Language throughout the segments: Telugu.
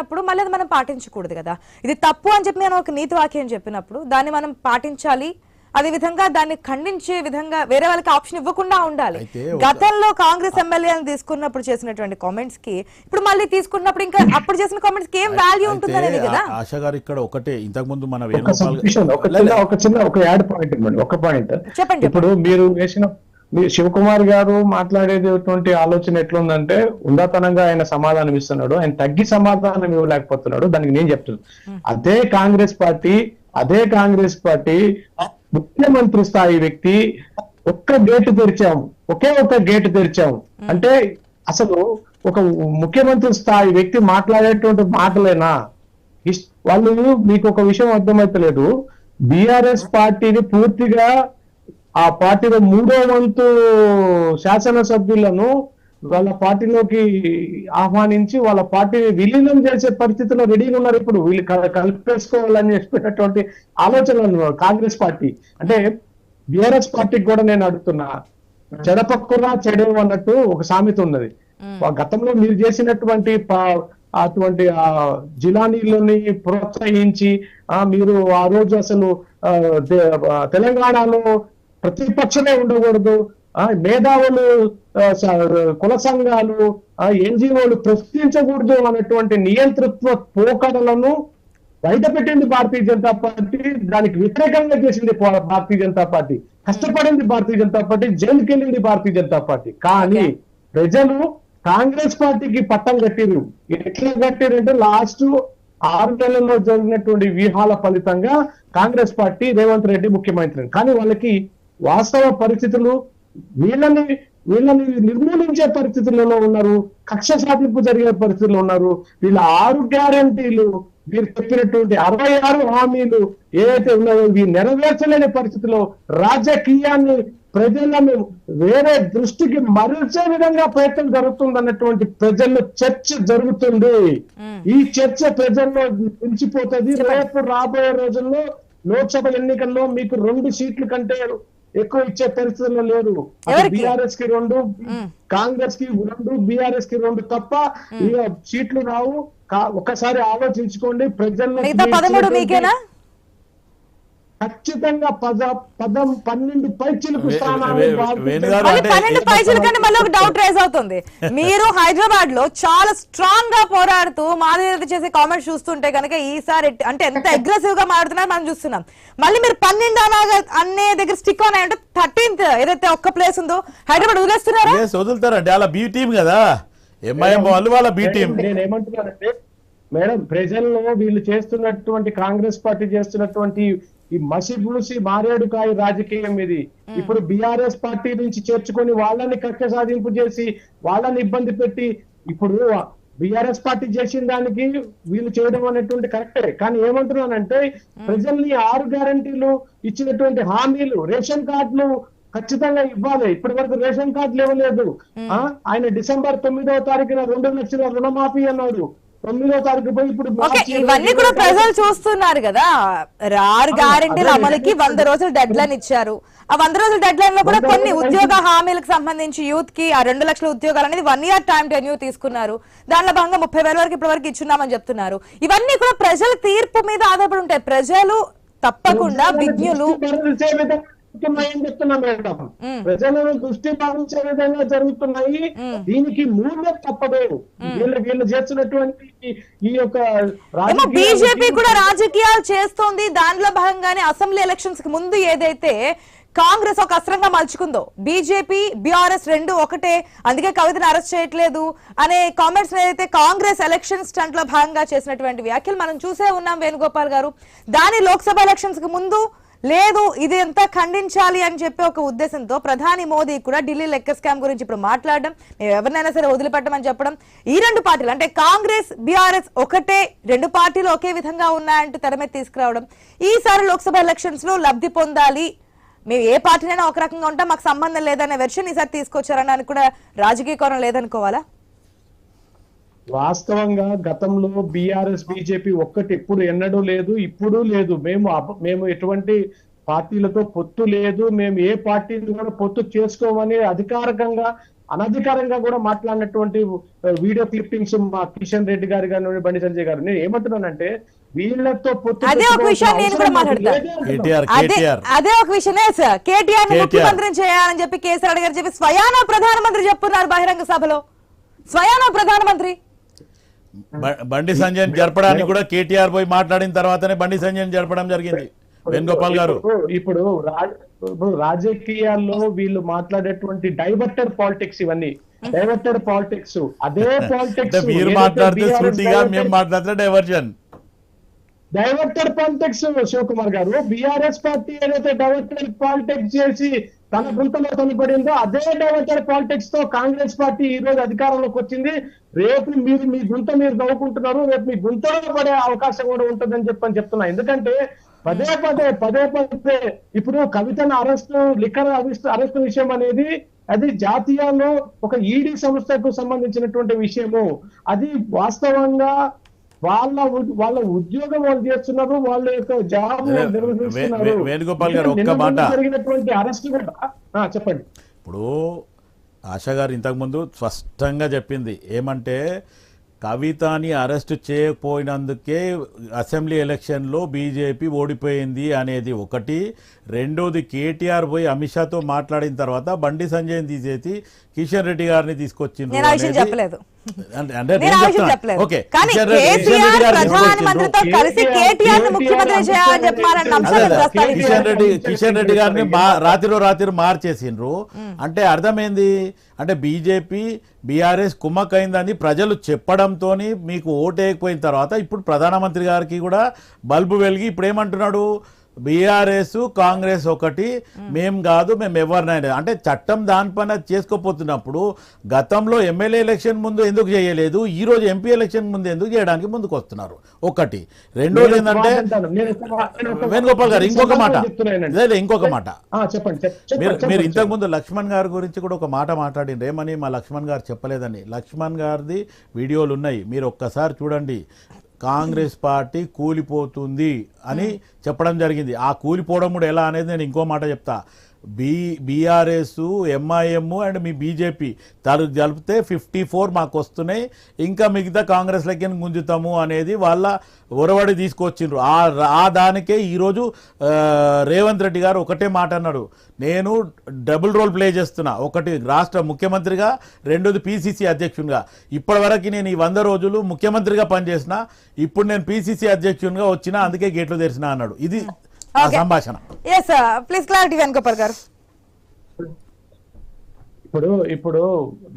తీసుకున్నప్పుడు మళ్ళీ అది మనం పాటించకూడదు కదా. ఇది తప్పు అని చెప్పి నేను ఒక నీతి వాక్యం చెప్పినప్పుడు దాన్ని మనం పాటించాలి. అదే విధంగా దాన్ని ఖండించే విధంగా వేరే వాళ్ళకి ఆప్షన్ ఇవ్వకుండా ఉండాలి. గతంలో కాంగ్రెస్ ఎమ్మెల్యేలను తీసుకున్నప్పుడు చేసినటువంటి కామెంట్స్కి ఇప్పుడు మళ్ళీ తీసుకున్నప్పుడు ఇంకా అప్పుడు చేసిన కామెంట్స్కి ఏం వాల్యూ ఉంటుంది అనేది కదా? ఆశ గారు ఇక్కడ ఒకటే. ఇంతకు ముందు మన ఒక చిన్న. ఒక యాడ్ పాయింట్ ఇవ్వండి. ఒక పాయింట్. చెప్పండి. ఇప్పుడు మీరు వేసిన శివకుమార్ గారు మాట్లాడేటటువంటి ఆలోచన ఎట్లుందంటే ఉందాతనంగా ఆయన సమాధానం ఇస్తున్నాడు ఆయన తగ్గి సమాధానం ఇవ్వలేకపోతున్నాడు దానికి నేను చెప్తున్నాను అదే కాంగ్రెస్ పార్టీ అదే కాంగ్రెస్ పార్టీ ముఖ్యమంత్రి స్థాయి వ్యక్తి ఒక్క గేటు తెరిచాము ఒకే ఒక్క గేటు తెరిచాము. అంటే అసలు ఒక ముఖ్యమంత్రి స్థాయి వ్యక్తి మాట్లాడేటువంటి మాటలేనా? వాళ్ళు మీకు ఒక విషయం అర్థమైతలేదు. బిఆర్ఎస్ పార్టీని పూర్తిగా ఆ పార్టీలో మూడో వంతు శాసనసభ్యులను వాళ్ళ పార్టీలోకి ఆహ్వానించి వాళ్ళ పార్టీని విలీనం చేసే పరిస్థితిలో రెడీగా ఉన్నారు ఇప్పుడు. వీళ్ళు కలిపేసుకోవాలని చెప్పినటువంటి ఆలోచనలు కాంగ్రెస్ పార్టీ. అంటే బిఆర్ఎస్ పార్టీకి కూడా నేను అడుగుతున్నా. చెడపక్కున చెడు అన్నట్టు ఒక సామెత ఉన్నది. గతంలో మీరు చేసినటువంటి అటువంటి ఆ జిలానీలని ప్రోత్సహించి ఆ మీరు ఆ రోజు అసలు తెలంగాణలో ప్రతిపక్షమే ఉండకూడదు. ఆ మేధావులు ఆ, కుల సంఘాలు ఎన్జిఓలు ప్రశ్నించకూడదు అన్నటువంటి నియంతృత్వ పోకడలను బయట పెట్టింది భారతీయ జనతా పార్టీ దానికి వ్యతిరేకంగా చేసింది భారతీయ జనతా పార్టీ. కష్టపడింది భారతీయ జనతా పార్టీ జైలుకి వెళ్ళింది భారతీయ జనతా పార్టీ. కానీ ప్రజలు కాంగ్రెస్ పార్టీకి పట్టం కట్టిరు ఎట్లా కట్టిరు అంటే లాస్ట్ ఆరు నెలల్లో జరిగినటువంటి వ్యూహాల ఫలితంగా కాంగ్రెస్ పార్టీ రేవంత్ రెడ్డి ముఖ్యమంత్రి. కానీ వాళ్ళకి వాస్తవ పరిస్థితులు వీళ్ళని వీళ్ళని నిర్మూలించే పరిస్థితులలో ఉన్నారు కక్ష సాధింపు జరిగే పరిస్థితుల్లో ఉన్నారు. వీళ్ళ ఆరు గ్యారంటీలు మీరు చెప్పినటువంటి అరవై ఆరు హామీలు ఏవైతే ఉన్నాయో ఇవి నెరవేర్చలేని పరిస్థితిలో రాజకీయాన్ని ప్రజలను వేరే దృష్టికి మరల్చే విధంగా ప్రయత్నం జరుగుతుందన్నటువంటి ప్రజల్లో చర్చ జరుగుతుంది. ఈ చర్చ ప్రజల్లో నిలిచిపోతుంది. రేపు రాబోయే రోజుల్లో లోక్సభ ఎన్నికల్లో మీకు రెండు సీట్ల కంటే ఎక్కువ ఇచ్చే పరిస్థితుల్లో లేరు? బీఆర్ఎస్కి రెండు కాంగ్రెస్కి రెండు బీఆర్ఎస్కి రెండు తప్ప ఇక సీట్లు రావు. ఒక్కసారి ఆలోచించుకోండి ప్రజల్లో ఖచ్చితంగా పద పదం పన్నెండు పైచిలకు పన్నెండు పైసలు కంటే మళ్ళీ ఒక డౌట్ రైజ్ అవుతుంది. మీరు హైదరాబాద్లో చాలా స్ట్రాంగ్గా పోరాడుతూ మాధవి చేసే కామెంట్స్ చూస్తుంటే కనుక ఈసారి అంటే ఎంత అగ్రెసివ్గా మాట్లాడుతున్నారు మనం చూస్తున్నాం. మళ్ళీ మీరు పన్నెండు అలాగా అనే దగ్గర స్టిక్ ఆన్ అంటే థర్టీన్త్ ఏదైతే ఒక్క ప్లేస్ ఉందో హైదరాబాద్ వదిలేస్తున్నారా? Yes, వదులుతారండి. అలా బి టీం కదా. ఎంఐఎం వాళ్ళు వాళ్ళ బి టీం నేను ఏమంటున్నానంటే మేడం ప్రజల్లో వీళ్ళు చేస్తున్నటువంటి కాంగ్రెస్ పార్టీ చేస్తున్నటువంటి ఈ మసిబూసి మారేడుకాయ రాజకీయం ఇది. ఇప్పుడు బిఆర్ఎస్ పార్టీ నుంచి చేర్చుకొని వాళ్ళని కక్ష సాధింపు చేసి వాళ్ళని ఇబ్బంది పెట్టి ఇప్పుడు బిఆర్ఎస్ పార్టీ చేసిన దానికి వీళ్ళు చేయడం అనేటువంటి కరెక్టే. కానీ ఏమంటున్నానంటే ప్రజల్ని ఆరు గ్యారంటీలు ఇచ్చినటువంటి హామీలు రేషన్ కార్డులు ఖచ్చితంగా ఇవ్వాలి. ఇప్పటి వరకు రేషన్ కార్డులు ఇవ్వలేదు ఆ, ఆయన డిసెంబర్ తొమ్మిదవ తారీఖున రెండు లక్షల రుణమాఫీ అన్నాడు తొమ్మిదో తారీఖు పోయి ఇప్పుడు ఇవన్నీ కూడా ప్రజలు చూస్తున్నారు కదా. ఆరు గ్యారెంటీల అమలుకి వంద రోజులు డెడ్ లైన్ ఇచ్చారు. ఆ వంద రోజుల డెడ్ లైన్లో కూడా కొన్ని ఉద్యోగ హామీలకు సంబంధించి యూత్కి ఆ రెండు లక్షల ఉద్యోగాలు అనేది వన్ ఇయర్ టైం టెన్యూ తీసుకున్నారు. దానిలో భాగంగా ముప్పై వేల వరకు ఇప్పటి వరకు ఇచ్చున్నామని చెప్తున్నారు. ఇవన్నీ కూడా ప్రజల తీర్పు మీద ఆధారపడి ఉంటాయి. ప్రజలు తప్పకుండా విజ్ఞులు విధంగా జరుగుతున్నాయని చెప్తున్నా మేడం. ప్రజలను దృష్టి మరల్చే విధంగా జరుగుతున్నాయి. దీనికి మూల్యం తప్పదు వీళ్ళు వీళ్ళు చేస్తున్నటువంటి ఈ- యొక్క బీజేపీ కూడా రాజకీయాలు చేస్తోంది. దానిలో భాగంగానే అసెంబ్లీ ఎలక్షన్స్కి ముందు ఏదైతే కాంగ్రెస్ ఒక అస్త్రంగా మలుచుకుందో బీజేపీ బీఆర్ఎస్ రెండు ఒకటే. అందుకే కవితను అరెస్ట్ చేయట్లేదు అనే కామెంట్స్ ఏదైతే కాంగ్రెస్ ఎలక్షన్ స్టంట్లో భాగంగా చేసినటువంటి వ్యాఖ్యలు మనం చూసే ఉన్నాం వేణుగోపాల్ గారు. దాని లోక్సభ ఎలక్షన్స్కి ముందు లేదు ఇది ఎంత ఖండించాలి అని చెప్పి ఒక ఉద్దేశంతో ప్రధాని మోదీ కూడా ఢిల్లీ లెక్క స్కామ్ గురించి ఇప్పుడు మాట్లాడడం మేము ఎవరినైనా సరే వదిలిపెట్టమని చెప్పడం ఈ రెండు పార్టీలు అంటే కాంగ్రెస్ బీఆర్ఎస్ ఒకటే రెండు పార్టీలు ఒకే విధంగా ఉన్నాయంటూ తెర మీద తీసుకురావడం ఈసారి లోక్సభ ఎలక్షన్స్లో లబ్ధి పొందాలి. మేము ఏ పార్టీనైనా ఒక రకంగా ఉంటాం మాకు సంబంధం లేదనే వెర్షన్ ఈసారి తీసుకొచ్చారని కూడా రాజకీయ కోణం లేదనుకోవాలా? వాస్తవంగా గతంలో బీఆర్ఎస్ బీజేపీ ఒక్కటి ఎప్పుడు ఎన్నడూ లేదు ఇప్పుడు లేదు. మేము మేము ఎటువంటి పార్టీలతో పొత్తు లేదు. మేము ఏ పార్టీని కూడా పొత్తు చేసుకోమని అధికారికంగా అనధికారంగా కూడా మాట్లాడినటువంటి వీడియో క్లిప్పింగ్స్ మా కిషన్ రెడ్డి గారు కానీ బండి సంజయ్ గారు నేను ఏమంటున్నానంటే వీళ్ళతో పొత్తు అదే ఒక విషయం నేను కూడా మాట్లాడతాను. అదే ఒక విషయమే సార్. కేటీఆర్. ముఖ్యమంత్రిని చేయాలని చెప్పి కేసీఆర్ గారు చెప్పి స్వయాన ప్రధానమంత్రి చెప్పున్నారు బహిరంగ సభలో. స్వయాన ప్రధానమంత్రి. బండి సంజయ్ జరపడానికి కూడా కేటీఆర్ పోయి మాట్లాడిన తర్వాతనే బండి సంజయ్ జరపడం జరిగింది. వేణుగోపాల్ గారు. ఇప్పుడు- రాజకీయాల్లో వీళ్ళు మాట్లాడేటువంటి డైవర్టర్ పాలిటిక్స్ ఇవన్నీ. డైవర్టర్ పాలిటిక్స్ అదే పాలిటిక్స్ మీరు మాట్లాడితే శృతిగా మేము మాట్లాడితే diversion diverted politics Shivakumar garu BRS party ఏదైతే డైవర్టెడ్ పాలిటిక్స్ చేసి తన గుంతలో తనపడిందో అదే డైవర్టర్ పాలిటిక్స్తో కాంగ్రెస్ పార్టీ ఈ రోజు అధికారంలోకి వచ్చింది. రేపు మీరు మీ గుంత మీరు నవ్వుకుంటున్నారు రేపు మీ గుంతలో పడే అవకాశం కూడా ఉంటుందని చెప్పని చెప్తున్నా. ఎందుకంటే పదే పదే పదే పదే ఇప్పుడు కవితను అరెస్ట్ లిక్కర్ అరెస్ట్ అరెస్ట్ విషయం అనేది అది జాతీయాల్లో ఒక ఈడీ సంస్థకు సంబంధించినటువంటి విషయము. అది వాస్తవంగా వాళ్ళ వాళ్ళ ఉద్యోగం వాళ్ళు చేస్తున్నారు వాళ్ళ యొక్క జాబ్ నిర్వహిస్తున్నారు. వేణుగోపాల్ గారు, ఒక్క మాట. జరిగినటువంటి అరెస్ట్ కూడా ఆ, చెప్పండి. ఇప్పుడు ఆశా గారు ఇంతకుముందు స్పష్టంగా చెప్పింది. ఏమంటే కవితని అరెస్ట్ చేయకపోయినందుకే అసెంబ్లీ ఎలక్షన్లో బీజేపీ ఓడిపోయింది అనేది ఒకటి. రెండోది కేటీఆర్ పోయి అమిత్ షాతో మాట్లాడిన తర్వాత బండి సంజయ్ తీసేసి కిషన్ రెడ్డి గారిని తీసుకొచ్చిండ్రు అంటే ఓకే. కానీ కిషన్ రెడ్డి- కిషన్ కేసీఆర్ రెడ్డి గారిని ప్రధానమంత్రితో తీసుకొచ్చిండ్రు. కలిసి కేటీఆర్ని ముఖ్యమంత్రి చేయాలని చెప్పాలన్న అదే అంశాన్ని అదే. ప్రస్తావించారు. కిషన్ రెడ్డి కిషన్ రెడ్డి గారిని మా రాత్రిలో రాత్రి మార్చేసిండ్రు. అంటే అర్థమైంది? అంటే బీజేపీ బీఆర్ఎస్ కుమ్మక్కైందని ప్రజలు చెప్పడంతో మీకు ఓటేయకపోయిన తర్వాత ఇప్పుడు ప్రధానమంత్రి గారికి కూడా బల్బు వెలిగి ఇప్పుడు ఏమంటున్నాడు బీఆర్ఎస్ కాంగ్రెస్ ఒకటి మేం కాదు మేము ఎవరినైనా అంటే చట్టం దానిపైన చేసుకోపోతున్నప్పుడు గతంలో ఎమ్మెల్యే ఎలక్షన్ ముందు ఎందుకు చేయలేదు ఈ రోజు ఎంపీ ఎలక్షన్ ముందు ఎందుకు చేయడానికి ముందుకు వస్తున్నారు? ఒకటి. రెండోది ఏంటంటే వేణుగోపాల్ గారు ఇంకొక మాట. లేదు ఇంకొక మాట. మీరు. ఇంతకు ముందు లక్ష్మణ్ గారి గురించి కూడా ఒక మాట మాట్లాడిండ్రు ఏమని మా లక్ష్మణ్ గారు చెప్పలేదని లక్ష్మణ్ గారిది వీడియోలు ఉన్నాయి. మీరు ఒక్కసారి చూడండి. కాంగ్రెస్ పార్టీ కూలిపోతుంది అని చెప్పడం జరిగింది. ఆ కూలిపోవడం కూడా ఎలా అనేది నేను ఇంకో మాట చెప్తా. బీ బీఆర్ఎస్ ఎంఐఎం అండ్ మీ బీజేపీ తలు కలిపితే ఫిఫ్టీ ఫోర్ మాకు వస్తున్నాయి. ఇంకా మిగతా కాంగ్రెస్ లెక్కన గుంజుతాము అనేది వాళ్ళ ఒరవడి తీసుకొచ్చిండ్రు. ఆ ఆ దానికే ఈరోజు రేవంత్ రెడ్డి గారు ఒకటే మాట అన్నాడు. నేను డబుల్ రోల్ ప్లే చేస్తున్నా. ఒకటి రాష్ట్ర ముఖ్యమంత్రిగా రెండోది పిసిసి అధ్యక్షునిగా. ఇప్పటివరకు నేను ఈ వంద రోజులు ముఖ్యమంత్రిగా పనిచేసిన ఇప్పుడు నేను పిసిసి అధ్యక్షునిగా వచ్చిన అందుకే గేట్లు తెరిచినా అన్నాడు. ఇది సంభాషణ. ఎస్ ప్లీజ్ క్లారిటీ వేణుగోపాల్ గారు ఇప్పుడు ఇప్పుడు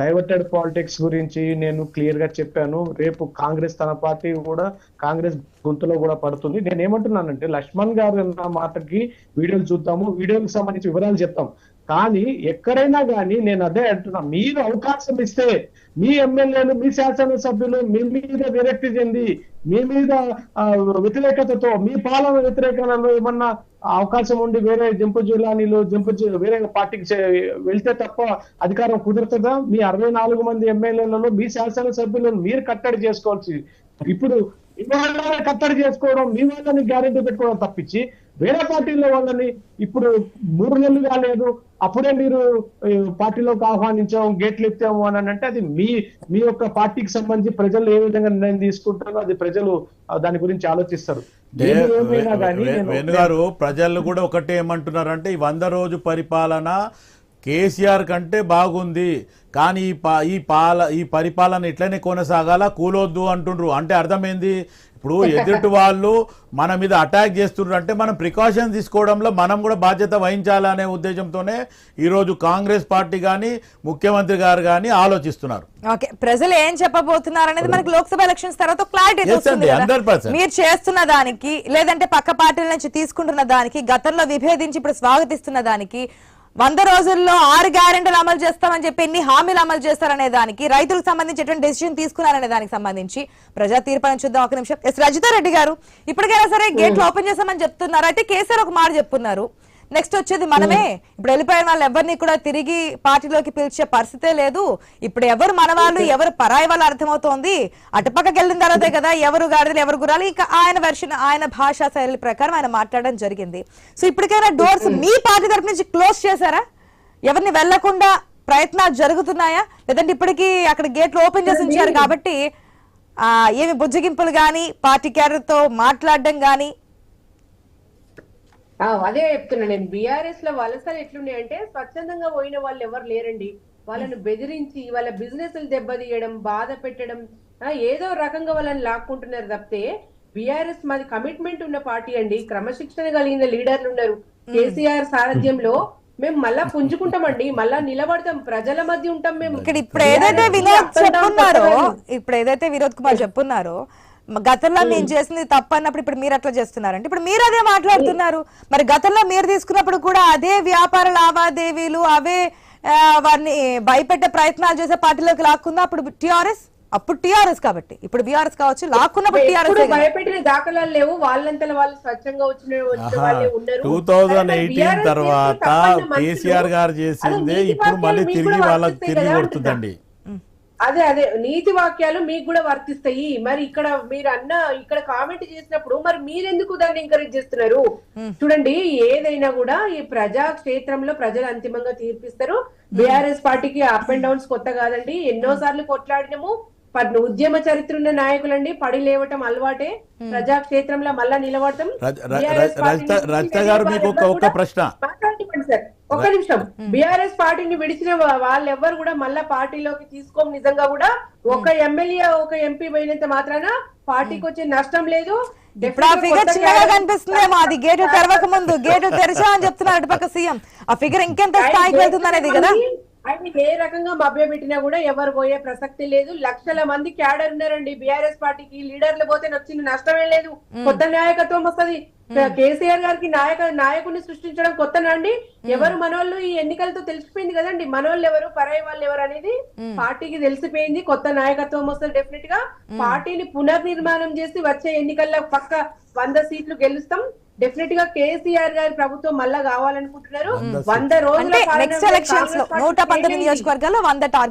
డైవర్టెడ్ పాలిటిక్స్ గురించి నేను క్లియర్గా చెప్పాను. రేపు కాంగ్రెస్ తన పార్టీ కూడా కాంగ్రెస్ గొంతులో కూడా పడుతుంది. నేను ఏమంటున్నానంటే లక్ష్మణ్ గారు అన్న మాటకి వీడియోలు చూద్దాము. వీడియోకి సంబంధించి వివరాలు చెప్తాం. కానీ ఎక్కడైనా కానీ నేను అదే అంటున్నా మీరు అవకాశం ఇస్తే మీ ఎమ్మెల్యేలు మీ శాసనసభ్యులు మీ మీద విరక్తి చెంది మీ మీద వ్యతిరేకతతో మీ పాలన వ్యతిరేకతలో ఏమన్నా అవకాశం ఉండి వేరే జంపు జిల్లానీలు జంపు వేరే పార్టీకి వెళ్తే తప్ప అధికారం కుదురుతుందా? మీ అరవై నాలుగు మంది ఎమ్మెల్యేలలో మీ శాసనసభ్యులను మీరు కట్టడి చేసుకోవాల్సి ఇప్పుడు మీ వాళ్ళని కట్టడి చేసుకోవడం మీ వాళ్ళని గ్యారెంటీ పెట్టుకోవడం తప్పించి వేరే పార్టీలో వాళ్ళని ఇప్పుడు మూడు నెలలు కాలేదు అప్పుడే మీరు పార్టీలోకి ఆహ్వానించాము గేట్లు ఎత్తాము అని అంటే అది మీ మీ యొక్క పార్టీకి సంబంధించి ప్రజలు ఏ విధంగా నిర్ణయం తీసుకుంటారో అది ప్రజలు దాని గురించి ఆలోచిస్తారు. వేణుగారు ప్రజలు కూడా ఒకటే ఏమంటున్నారంటే ఈ వంద రోజు పరిపాలన కేసీఆర్ కంటే బాగుంది. కానీ ఈ పా ఈ పాల ఈ పరిపాలన ఇట్లనే కొనసాగాల? కూలొద్దు అంటుండ్రు. అంటే అర్థమైంది? ఇప్పుడు ఎదుటి వాళ్ళు మన మీద అటాక్ చేస్తుండ్రు అంటే మనం ప్రికాషన్ తీసుకోవడంలో మనం కూడా బాధ్యత వహించాలనే ఉద్దేశంతోనే ఈరోజు కాంగ్రెస్ పార్టీ కానీ ముఖ్యమంత్రి గారు కానీ ఆలోచిస్తున్నారు ఓకే ప్రజలు ఏం చెప్పబోతున్నారు అనేది మనకి లోక్సభ ఎలక్షన్స్ తర్వాత క్లారిటీ Yes వస్తుంది అండి, కదా. 100%. మీరు చేస్తున్న దానికి లేదంటే పక్క పార్టీల నుంచి తీసుకుంటున్న దానికి గతంలో విభేదించి ఇప్పుడు స్వాగతిస్తున్న దానికి వంద రోజుల్లో ఆరు గ్యారెంటీలు అమలు చేస్తామని చెప్పి ఎన్ని హామీలు అమలు చేస్తారనే దానికి రైతులకు సంబంధించి ఎటువంటి డెసిషన్ తీసుకున్నారనే దానికి సంబంధించి ప్రజా తీర్పు చూద్దాం. ఒక నిమిషం. ఎస్ రజితా రెడ్డి గారు ఇప్పటికైనా సరే గేట్లు ఓపెన్ చేస్తామని చెప్తున్నారు. అయితే కేసీఆర్ ఒక మాట చెప్తున్నారు నెక్స్ట్ వచ్చేది మనమే. ఇప్పుడు వెళ్ళిపోయిన వాళ్ళు ఎవరిని కూడా తిరిగి పార్టీలోకి పిలిచే పరిస్థితే లేదు. ఇప్పుడు ఎవరు మన వాళ్ళు ఎవరు పరాయి వాళ్ళు అర్థమవుతోంది. అటుపక్కకి వెళ్ళిన తర్వాతే కదా ఎవరు గాడిదలు ఎవరు గురాలు ఇంకా ఆయన వెర్షన్ ఆయన భాషా శైలి ప్రకారం ఆయన మాట్లాడడం జరిగింది. సో ఇప్పటికైనా డోర్స్ మీ పార్టీ తరపు నుంచి క్లోజ్ చేశారా? ఎవరిని వెళ్ళకుండా ప్రయత్నాలు జరుగుతున్నాయా? లేదంటే ఇప్పటికీ అక్కడ గేట్లు ఓపెన్ చేసి ఉంచారు కాబట్టి ఆ, ఏమి బుజ్జగింపులు గాని పార్టీ క్యాడర్తో మాట్లాడడం గాని ఆ, అదే చెప్తున్నా నేను. బీఆర్ఎస్లో వలసలు ఎట్లున్నాయంటే స్వచ్ఛందంగా పోయిన వాళ్ళు ఎవరు లేరండి. వాళ్ళను బెదిరించి వాళ్ళ బిజినెస్ దెబ్బతీయడం బాధ పెట్టడం ఆ, ఏదో రకంగా వాళ్ళని లాక్కుంటున్నారు తప్పితే బీఆర్ఎస్ మాది కమిట్మెంట్ ఉన్న పార్టీ అండి. క్రమశిక్షణ కలిగిన లీడర్లు ఉన్నారు కేసీఆర్ సారథ్యంలో మేము మళ్ళా పుంజుకుంటామండి. మళ్ళా నిలబడతాం. ప్రజల మధ్య ఉంటాం మేము. ఇక్కడ ఇప్పుడు ఏదైతే వినోద్ చెప్పున్నారో. ఇప్పుడు ఏదైతే వినోద్ కుమార్ చెప్పున్నారో గతంలో మేము చేసింది తప్పు అన్నప్పుడు ఇప్పుడు మీరు అట్లా చేస్తున్నారంటే ఇప్పుడు మీరు అదే మాట్లాడుతున్నారు. మరి గతంలో మీరు తీసుకున్నప్పుడు కూడా అదే వ్యాపార లావాదేవీలు అవే వారిని భయపెట్టే ప్రయత్నాలు చేసే పార్టీలోకి లాక్కుందా? అప్పుడు టిఆర్ఎస్ అప్పుడు టిఆర్ఎస్ కాబట్టి. ఇప్పుడు బీఆర్ఎస్ కావచ్చు లాక్కున్నప్పుడు టిఆర్ఎస్ భయపెట్టిన దాఖలాలు లేవు. వాళ్ళంతలో వాళ్ళు స్వచ్ఛంగా వచ్చిన 2018 BRS చేసిన తర్వాత కేసీఆర్ గారు చేసిందే ఇప్పుడు మళ్ళీ తిరిగి వాళ్ళకి తిరిగి కొడుతుందండి. అదే అదే నీతి వాక్యాలు మీకు కూడా వర్తిస్తాయి. మరి ఇక్కడ మీరు అన్న ఇక్కడ కామెంట్ చేసినప్పుడు మరి మీరెందుకు దాన్ని ఎంకరేజ్ చేస్తున్నారు? చూడండి ఏదైనా కూడా ఈ ప్రజా క్షేత్రంలో ప్రజలు అంతిమంగా తీర్పిస్తారు. బీఆర్ఎస్ పార్టీకి అప్ అండ్ డౌన్స్ కొత్త కాదండి. ఎన్నో సార్లు కొట్లాడినము. ఉద్యమ చరిత్ర ఉన్న నాయకులండి పడి లేవటం అలవాటే. ప్రజా క్షేత్రంలో మళ్ళా నిలబడతాం రజిత గారు మీకు ఒక్క ప్రశ్న. సార్. ఒక నిమిషం. బీఆర్ఎస్ పార్టీని విడిచిన వాళ్ళెవ్వరు కూడా మళ్ళా పార్టీలోకి తీసుకోం నిజంగా కూడా ఒక ఎమ్మెల్యే ఒక ఎంపీ పోయినంత మాత్రాన పార్టీకి వచ్చే నష్టం లేదు. ఇప్పుడు ఆ ఫిగర్ చిన్నగా కనిపిస్తుందేమో. అది గేటు తెరవక ముందు గేటు తెరిచా అని చెప్తున్నారు అటుపక్క సీఎం. ఆ ఫిగర్ ఇంకెంత స్థాయికి వెళ్తుంది అనేది కదా. ఆయన ఏ రకంగా మభ్య పెట్టినా కూడా ఎవరు పోయే ప్రసక్తి లేదు. లక్షల మంది క్యాడర్ ఉన్నారండి. బీఆర్ఎస్ పార్టీకి లీడర్లు పోతే వచ్చిన నష్టమే లేదు. కొత్త నాయకత్వం వస్తది. కేసీఆర్ గారికి నాయక నాయకుడిని సృష్టించడం కొత్తనా అండి? ఎవరు మనోళ్ళు ఈ ఎన్నికలతో తెలిసిపోయింది కదండి. మనోళ్ళు ఎవరు పరాయి వాళ్ళు ఎవరు అనేది పార్టీకి తెలిసిపోయింది. కొత్త నాయకత్వం వస్తుంది డెఫినెట్గా. పార్టీని పునర్నిర్మాణం చేసి వచ్చే ఎన్నికల్లో పక్క వంద సీట్లు గెలుస్తాం. డెఫినెట్గా కేసీఆర్ గారి ప్రభుత్వం మళ్ళా కావాలనుకుంటున్నారు వంద రోజుల నెక్స్ట్ ఎలక్షన్స్లో నూట పంతొమ్మిది. నియోజకవర్గాల్లో వంద టార్గెట్